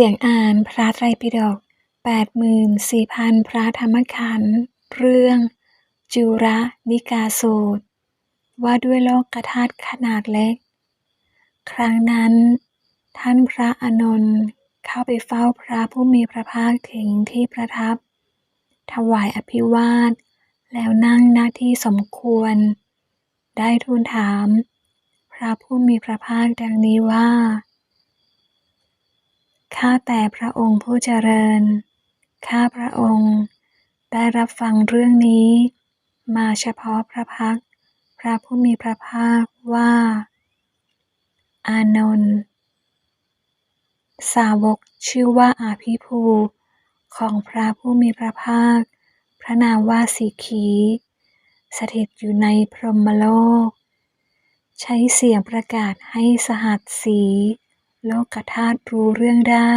สียงอ่านพระไตรปิฎก84,000 พระธรรมขันธ์ เรื่อง จุระนิกาสูตร ว่าด้วยโลกธาตุขนาดเล็ก ครั้งนั้น ท่านพระอนนท์เข้าไปเฝ้าพระผู้มีพระภาคถึงที่ประทับ ถวายอภิวาท แล้วนั่งหน้าที่สมควร ได้ทูลถาม พระผู้มีพระภาคดังนี้ว่า ข้าแต่พระองค์ผู้เจริญ ข้าพระองค์ ได้รับฟังเรื่องนี้ มาเฉพาะพระพัก พระผู้มีพระภาคว่า อานนท์สาวกชื่อว่าอาภิภู ของพระผู้มีพระภาค พระนามว่าสีขี สถิตอยู่ในพรหมโลก ใช้เสียงประกาศให้สหัสสี โลกธาตุรู้เรื่องได้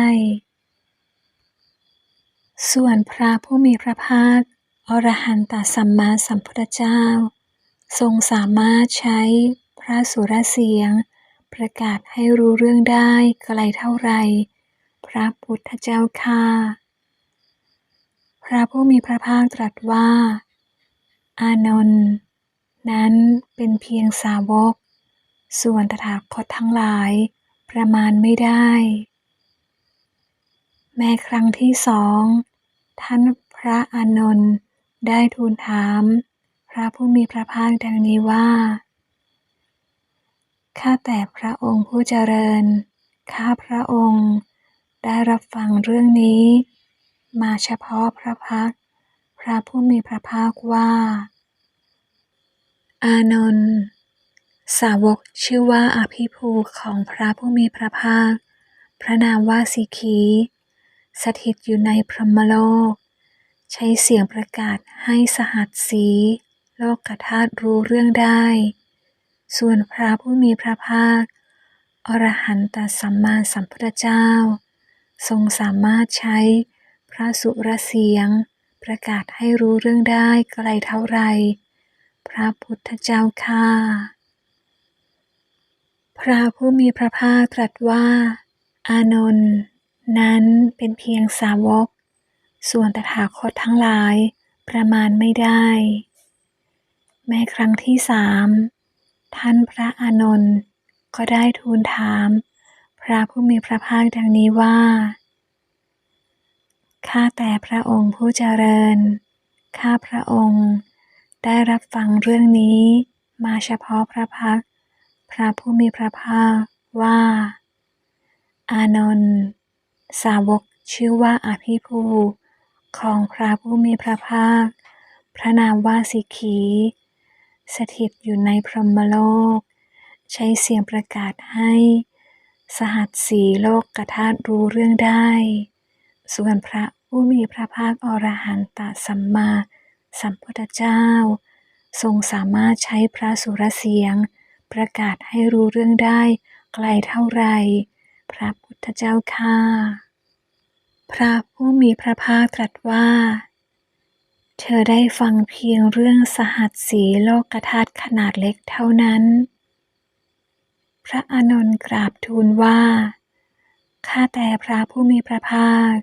ส่วนพระผู้มีพระภาค อรหันตสัมมาสัมพุทธเจ้า ทรงสามารถใช้พระสุรเสียง ประกาศให้รู้เรื่องได้ไกลเท่าไรพระพุทธเจ้าค่าพระผู้มีพระภาคตรัสว่า อานนท์นั้นเป็นเพียงสาวก ส่วนตถาคตทั้งหลาย ประมาณไม่ได้ แม้ครั้งที่สอง ท่านพระอานนท์ได้ทูลถาม พระผู้มีพระภาคดังนี้ว่า ข้าแต่พระองค์ผู้เจริญ ข้าพระองค์ได้รับฟังเรื่องนี้ มาเฉพาะพระพัก พระผู้มีพระภาคว่า อานนท์ สาวกชื่อว่าอภิภูของพระผู้มีพระภาค พระนามว่าสีขี สถิตอยู่ในพรหมโลก ใช้เสียงประกาศให้สหัสสี โลกธาตุรู้เรื่องได้ ส่วนพระผู้มีพระภาค อรหันตสัมมาสัมพุทธเจ้า ทรงสามารถใช้พระสุรเสียง ประกาศให้รู้เรื่องได้ไกลเท่าไร พระพุทธเจ้าค่า พระผู้มีพระภาคตรัสว่า อานนท์นั้นเป็นเพียงสาวก ส่วนตถาคตทั้งหลายประมาณไม่ได้ แม้ครั้งที่สามท่านพระอานนท์ก็ได้ทูลถาม พระผู้มีพระภาคดังนี้ว่า ข้าแต่พระองค์ผู้เจริญ ข้าพระองค์ได้รับฟังเรื่องนี้มาเฉพาะพระพัก พระผู้มีพระภาคว่า อานนท์สาวกชื่อว่าอาภิภูของพระผู้มีพระภาค พระนามว่าสิขี สถิตอยู่ในพรหมโลก ใช้เสียงประกาศให้ สหัสสีโลกกธาตุรู้เรื่องได้ ส่วนพระผู้มีพระภาคอรหันตสัมมาสัมพุทธเจ้า ทรงสามารถใช้พระสุรเสียง ประกาศให้รู้เรื่องได้ไกลเท่าไร พระพุทธเจ้าค่าพระผู้มีพระภาคตรัสว่า เธอได้ฟังเพียงเรื่องสหัสสีโลกธาตุขนาดเล็กเท่านั้น พระอานนท์กราบทูลว่า ข้าแต่พระผู้มีพระภาค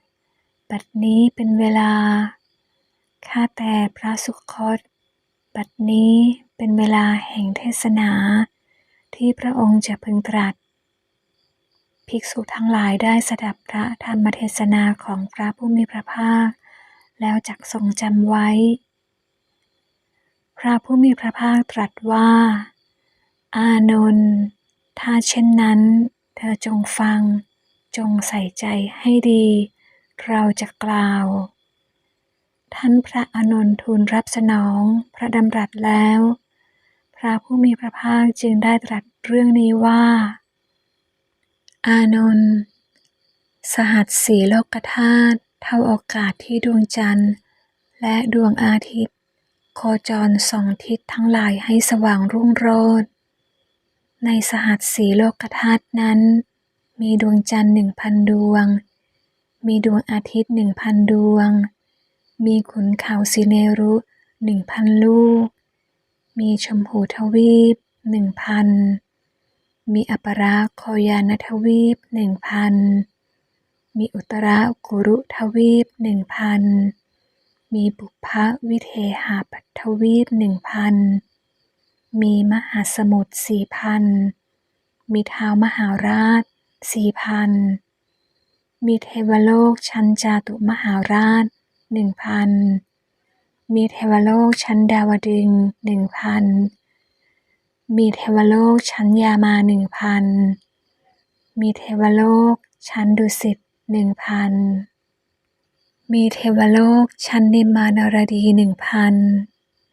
บัดนี้เป็นเวลา ข้าแต่พระสุคต บัดนี้เป็นเวลาแห่งเทศนา ที่พระองค์จะพึงตรัส ภิกษุทั้งหลายได้สดับพระธรรมเทศนาของพระผู้มีพระภาค แล้วจักทรงจำไว้ พระผู้มีพระภาคตรัสว่า อานนท์ถ้าเช่นนั้น เธอจงฟัง จงใส่ใจให้ดี เราจะกล่าว ท่านพระอานนท์ทูลรับสนองพระดำรัสแล้ว พระผู้มีพระภาคจึงได้ตรัสเรื่องนี้ว่า อานนท์สหัสสีโลกธาตุเท่าโอกาสที่ดวงจันทร์ และดวงอาทิตย์ โคจรสองทิศทั้งหลายให้สว่างรุ่งโรจน์ในสหัสสีโลกธาตุนั้น มีดวงจันทร์หนึ่งพันดวง มีดวงอาทิตย์หนึ่งพันดวง มีขุนเขาสิเนรุหนึ่งพันลูก มีชมพูทวีปหนึ่งพันมีอัปราโคยานทวีปหนึ่งพันมีอุตรากุรุทวีปหนึ่งพันมีบุพวิเทหาปัทวีปหนึ่งพันมีมหาสมุทรสี่พันมีเท้าวมหาราชสี่พันมีเทวโลกชั้นจาตุมหาราชหนึ่งพัน มีเทวโลกชั้นดาวดึงหนึ่งพัน มีเทวโลกชั้นยามาหนึ่งพัน มีเทวโลกชั้นดุสิตหนึ่งพัน มีเทวโลกชั้นนิมมานารดีหนึ่งพัน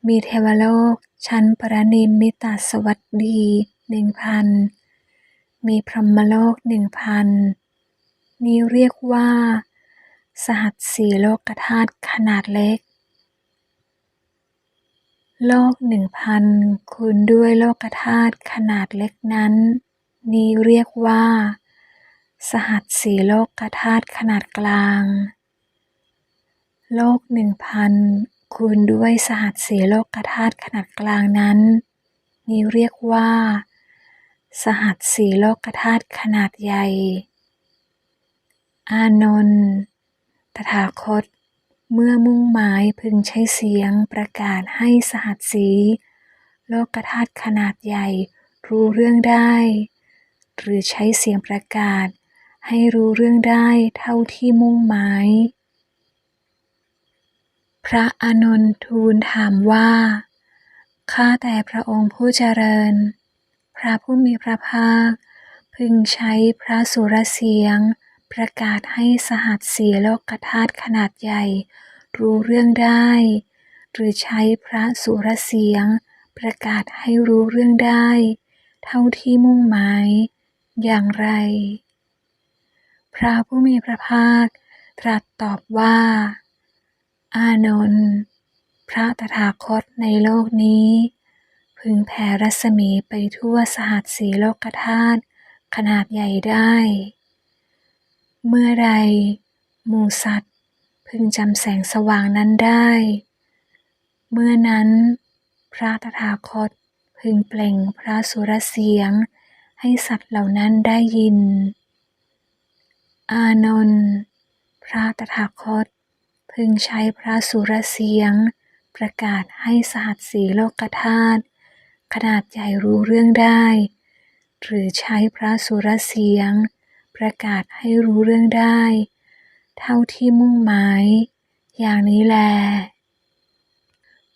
มีเทวโลกชั้นปรนิมมิตาสวัสดีหนึ่งพัน มีพรหมโลกหนึ่งพัน นี้เรียกว่า สหัสสีโลกธาตุขนาดเล็ก โลกหนึ่งพันคูณด้วยโลกธาตุขนาดเล็กนั้น นี้เรียกว่า สหัสสีโลกธาตุขนาดกลาง โลกหนึ่งพันคูณด้วยสหัสสีโลกธาตุขนาดกลางนั้น นี้เรียกว่า สหัสสีโลกธาตุขนาดใหญ่ อานนท์ตถาคต เมื่อมุ่งหมายพึงใช้เสียงประกาศให้สหัสสี โลกธาตุขนาดใหญ่รู้เรื่องได้ หรือใช้เสียงประกาศ ให้รู้เรื่องได้เท่าที่มุ่งหมาย พระอานนท์ทูลถามว่า ข้าแต่พระองค์ผู้เจริญ พระผู้มีพระภาค พึงใช้พระสุรเสียง ประกาศให้สหัสสีโลกธาตุขนาดใหญ่ รู้เรื่องได้ หรือใช้พระสุรเสียง ประกาศให้รู้เรื่องได้ เท่าที่มุ่งหมาย อย่างไร พระผู้มีพระภาค ตรัสตอบว่า อานนท์พระตถาคตในโลกนี้ พึงแผ่รัศมีไปทั่วสหัสสีโลกธาตุขนาดใหญ่ได้ เมื่อใดหมูสัตว์พึงจำแสงสว่างนั้นได้ เมื่อนั้น พระตถาคตพึงเปล่งพระสุรเสียงให้สัตว์เหล่านั้นได้ยิน อานนท์พระตถาคต พึงใช้พระสุรเสียง ประกาศให้สหัสสีโลกธาตุขนาดใหญ่รู้เรื่องได้ หรือใช้พระสุรเสียง ประกาศให้รู้เรื่องได้ เท่าที่มุ่งหมาย อย่างนี้แล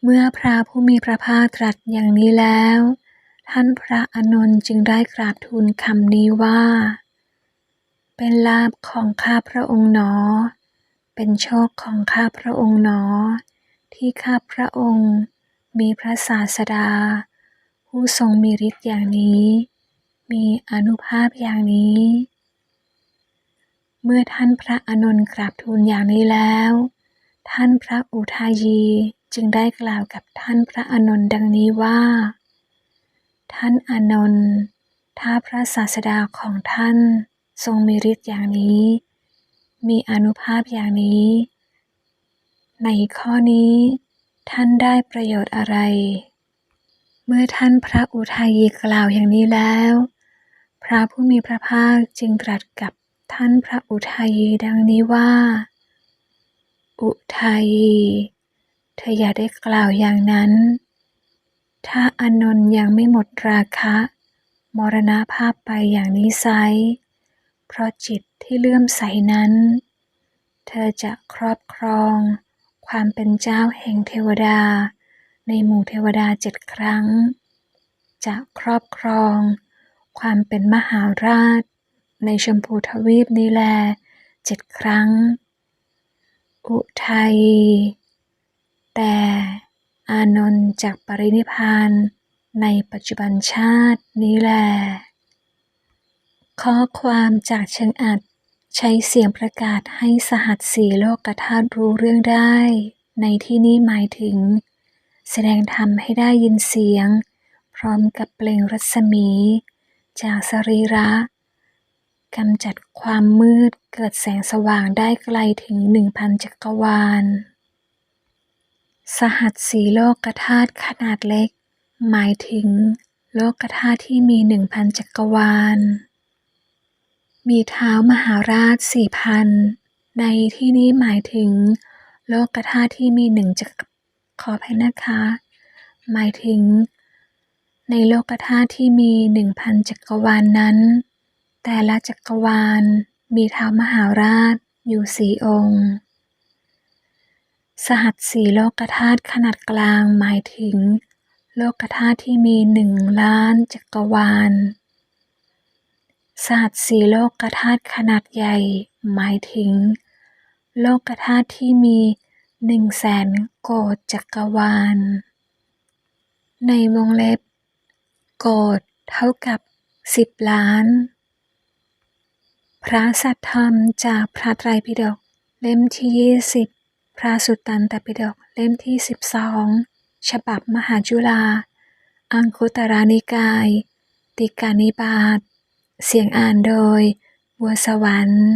เมื่อพระผู้มีพระภาคตรัสอย่างนี้แล้ว ท่านพระอานนท์จึงได้กราบทูลคำนี้ว่า เป็นลาภของข้าพระองค์หนอ เป็นโชคของข้าพระองค์หนอ ที่ข้าพระองค์มีพระศาสดา ผู้ทรงมีฤทธิ์อย่างนี้ มีอนุภาพอย่างนี้ เมื่อท่านพระอานนท์กราบทูลอย่างนี้แล้ว ท่านพระอุทายีจึงได้กล่าวกับท่านพระอานนท์ดังนี้ว่า ท่านอานนท์ถ้าพระศาสดาของท่านทรงมีฤทธิ์อย่างนี้ มีอนุภาพอย่างนี้ ในข้อนี้ ท่านได้ประโยชน์อะไร เมื่อท่านพระอุทายีกล่าวอย่างนี้แล้ว พระผู้มีพระภาคจึงตรัสกับ ท่านพระอุทายีดังนี้ว่า อุทายีเธออย่าได้กล่าวอย่างนั้น ถ้าอานนท์ยังไม่หมดราคะ มรณภาพไปอย่างนี้ไซเพราะจิตที่เลื่อมใสนั้น เธอจะครอบครอง ความเป็นเจ้าแห่งเทวดา ในหมู่เทวดาเจ็ดครั้ง จะครอบครอง ความเป็นมหาราช ในชมพูทวีปนี้แลเจ็ดครั้ง อุทัย แต่อานนท์จากปรินิพานในปัจจุบันชาตินี้แล ข้อความจากเชิงอัดใช้เสียงประกาศให้สหัสสีโลกธาตุรู้เรื่องได้ ในที่นี้หมายถึง แสดงธรรมให้ได้ยินเสียง พร้อมกับเปล่งรัศมี จากสรีระ กำจัดความมืดเกิดแสงสว่างได้ไกลถึงหนึ่งพันจักรวาล สหัสสีโลกธาตุขนาดเล็ก หมายถึง โลกธาตุที่มีหนึ่งพันจักรวาล มีเท้ามหาราชสี่พันในที่นี้หมายถึง โลกธาตุที่มีหนึ่งจักรขออภัยนะคะ หมายถึง ในโลกธาตุที่มีหนึ่งพันจักรวาลนนั้น แต่ละจักรวาลมีเท้ามหาราชอยู่สี่องค์ สหัสสีโลกธาตุขนาดกลางหมายถึง โลกธาตุที่มีหนึ่งล้านจักรวาล สหัสสีโลกธาตุขนาดใหญ่หมายถึง โลกธาตุที่มีหนึ่งแสนโกฏจักรวาล ในวงเล็บ โกฏเท่ากับสิบล้าน พระสัทธรรมจากพระไตรปิฎกเล่มที่ยี่สิบพระสุตตันตปิฎกเล่มที่สิบสองฉบับมหาจุฬาอังคุตรานิกาย ติกานิบาตเสียงอ่านโดยบัวสวรรค์